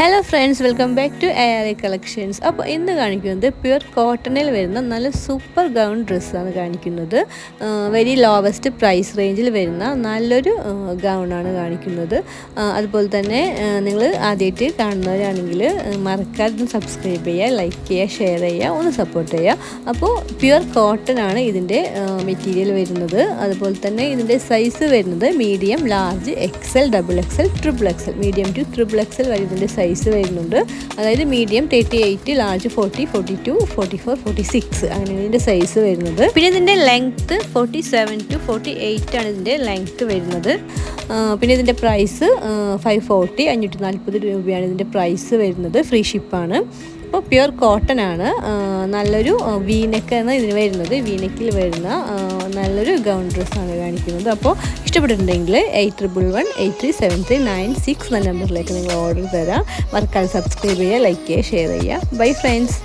Hello friends welcome back to A R A collections അപ്പോൾ ഇന്ന് കാണിക്കുന്നത് പ്യുർ കോട്ടണിൽ വരുന്ന നല്ല സൂപ്പർ ഗൗൺ ഡ്രസ്സാണ് കാണിക്കുന്നത്. വെരി ലോവസ്റ്റ് പ്രൈസ് റേഞ്ചിൽ വരുന്ന നല്ലൊരു ഗൗണാണ് കാണിക്കുന്നത്. അതുപോലെ തന്നെ നിങ്ങൾ ആദ്യമായിട്ട് കാണുന്നവരാണെങ്കിൽ മറക്കാതെ സബ്സ്ക്രൈബ് ചെയ്യുക ലൈക്ക് ചെയ്യുക ഷെയർ ചെയ്യുക ഒന്ന് സപ്പോർട്ട് ചെയ്യുക. അപ്പോൾ പ്യുർ കോട്ടൺ ആണ് ഇതിന്റെ മെറ്റീരിയൽ വരുന്നത്. അതുപോലെ തന്നെ ഇതിന്റെ സൈസ് വരുന്നത് medium large XL double XL triple XL medium to triple XL വരെ ഇതിന്റെ സൈസ് വരുന്നുണ്ട്. അതായത് medium thirty eight large forty forty two forty four forty six അങ്ങനെ ഇതിന്റെ സൈസ് വരുന്നത്. പിന്നെ ഇതിന്റെ length forty seven to forty eight ആണ് ഇതിന്റെ ലെങ്ത്ത് വരുന്നത്. പിന്നെ ഇതിന്റെ പ്രൈസ് ഫൈവ് ഫോർട്ടി അഞ്ഞൂറ്റി നാൽപ്പത് രൂപയാണ് ഇതിന്റെ പ്രൈസ് വരുന്നത്. ഫ്രീ ഷിപ്പാണ് അപ്പോൾ പ്യുർ കോട്ടൺ ആണ് നല്ലൊരു വീനക്ക് എന്ന് ഇതിന് വരുന്നത്. വീനക്കിൽ വരുന്ന നല്ലൊരു ഗൗൺ ഡ്രസ്സാണ് കാണിക്കുന്നത്. അപ്പോൾ ഇഷ്ടപ്പെട്ടിട്ടുണ്ടെങ്കിൽ eight triple one eight three seven three nine six എന്ന നമ്പറിലേക്ക് നിങ്ങൾ ഓർഡർ തരാം. മറക്കാതെ സബ്സ്ക്രൈബ് ചെയ്യുക ലൈക്ക് ചെയ്യുക ഷെയർ ചെയ്യുക. Bye friends